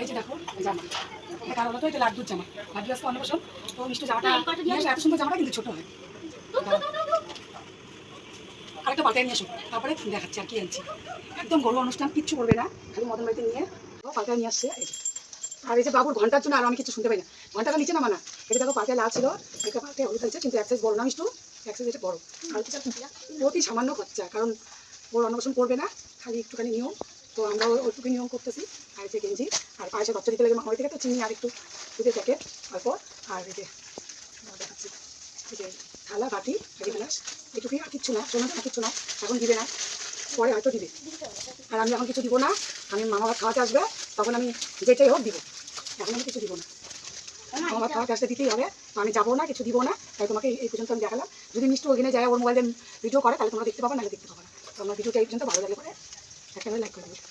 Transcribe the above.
এই যে দেখো জামা। এটা কারণ হলো তো এটা লাড্ডুর জামা। লাড্ডু আজকে অন্নপ্রাশন। তো মিষ্টি জামাটা নিয়ে আসলে এত সুন্দর জামাটা কিন্তু ছোট হয়। আরেকটা নিয়ে আসো তারপরে দেখাচ্ছি আর কি আনছি। একদম অনুষ্ঠান কিচ্ছু করবে না। খালি মদন বাড়িতে নিয়ে নিয়ে আসছে। এই যে। আর এই যে বাবুর ঘণ্টার জন্য আর আমি কিছু শুনতে পাই না। ঘন্টাটা নিচে নামা না। এটা দেখো পাল্টায় লাল ছিল। এটা পাল্টায় হলুদ আছে কিন্তু এক বড় না মিষ্টু। এক এটা বড়। আর হচ্ছে অতি সামান্য খরচা কারণ ওর অন্নপ্রাশন করবে না। খালি একটুখানি নিয়ম। তো আমরা ওইটুকু নিয়ম করতেছি। এই গেঞ্জি, আর পায়েসে দিতে লাগে মামাই থেকে, তো চিনি আর একটু দুধের প্যাকেট অল্প আর এই যে আমার দেখাচ্ছি, এই যে থালা, বাটি এই গ্লাস এটুকুই আর কিচ্ছু না, সোনা না কিচ্ছু না, এখন দিবে না, পরে হয়তো দিবে। আর আমি এখন কিছু দিব না, আমি মামা ভাত খাওয়াতে আসবে, তখন আমি যেটাই হোক দিব। এখন আমি কিছু দিব না। ভাত খাওয়াতে আসতে দিতেই হবে আমি যাব না, কিছু দিব না, তাই তোমাকে এই- পর্যন্ত আমি দেখালাম। যদি মিষ্টি ওখানে যায়, ওর মোবাইলে ভিডিও করে, তাহলে তোমরা দেখতে পাবে না দেখতে পাবে না। তো আমার ভিডিওটা এই পর্যন্ত ভালো লাগলে পরে, একটা লাইক করে দেবে।